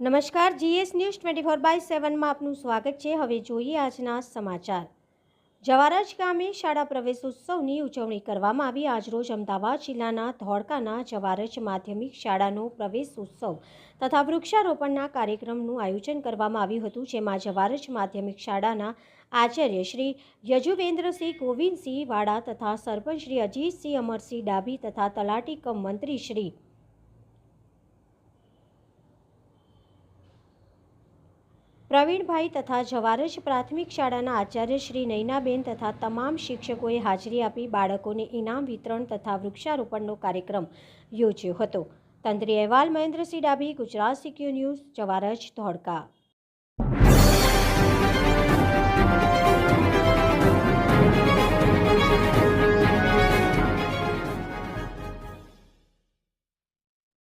નમસ્કાર, G S news twenty four by સેવનમાં આપનું સ્વાગત છે. હવે જોઈએ આજના સમાચાર. જવારજ ગામે શાળા પ્રવેશોત્સવની ઉજવણી કરવામાં આવી. આજરોજ અમદાવાદ જિલ્લાના ધોળકાના જવારજ માધ્યમિક શાળાનો પ્રવેશોત્સવ તથા વૃક્ષારોપણના કાર્યક્રમનું આયોજન કરવામાં આવ્યું હતું, જેમાં જવારજ માધ્યમિક શાળાના આચાર્ય શ્રી યજુવેન્દ્રસિંહ ગોવિંદસિંહ વાડા તથા સરપંચ શ્રી અજીતસિંહ અમરસિંહ ડાભી તથા તલાટી કમ મંત્રી શ્રી પ્રવીણભાઈ તથા જવારજ પ્રાથમિક શાળાના આચાર્ય શ્રી નૈનાબેન તથા તમામ શિક્ષકોએ હાજરી આપી બાળકોને ઇનામ વિતરણ તથા વૃક્ષારોપણનો કાર્યક્રમ યોજ્યો હતો. તંત્રી અહેવાલ મહેન્દ્રસિંહ ડાભી, ગુજરાત સિક્યુ ન્યૂઝ, જવારજ ધોળકા.